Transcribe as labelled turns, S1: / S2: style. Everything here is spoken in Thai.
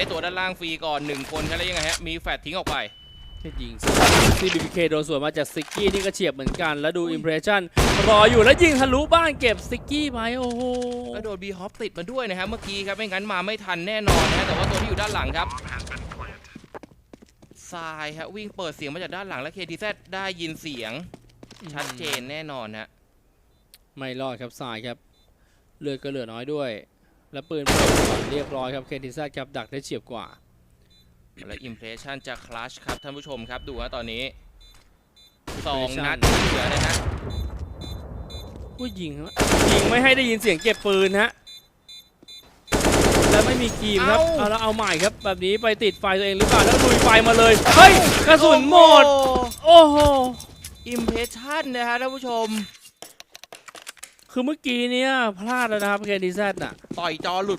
S1: ได้ตัวด้านล่างฟรีก่อนหนึ่งคนครับแล้วยังไงฮะมีแฟดทิ้งออกไป
S2: แค่ยิงซีบีเคโดนสวนมาจากซิกกี้นี่ก็เฉียบเหมือนกัน แล้วดูอิมเพรสชั่นรออยู่แล้วยิงทะลุบ้านเก็บซิกกี้ไปโอ้โห
S1: แล้วโดนบีฮอปติดมาด้วยนะครับเมื่อกี้ครับไม่งั้นมาไม่ทันแน่นอนนะแต่ว่าตัวที่อยู่ด้านหลังครับทรายฮะวิ่งเปิดเสียงมาจากด้านหลังและเคทีแซได้ยินเสียง ชัดเจนแน่นอนฮะ
S2: ไม่รอดครับสายครับเลือดก็เหลือน้อยด้วย แล้วปืนเปิดก่อนเรียบร้อยครับเคนทิซ่าครับดักได้เฉียบกว่า
S1: และอิมเพรสชันจะคลัชครับท่านผู้ชมครับดูฮะตอนนี้สอง
S2: Impression
S1: นัดที่เหลือนะฮะ
S2: ผู้ยิงครับยิงไม่ให้ได้ยินเสียงเก็บปืนฮะแล้วไม่มีครีมครับเอาแล้วเอาใหม่ครับแบบนี้ไปติดไฟตัวเองหรือเปล่าแล้วลุยไฟมาเลยเฮ้ยกระสุนหมดโอ้โห
S1: อิมเพรสชันนะฮะท่านผู้ชม
S2: คือเมื่อกี้เนี่ยพลาดแล้วนะครับเคนทิซ่าน่ะ
S1: ต่อยจอหลุดไป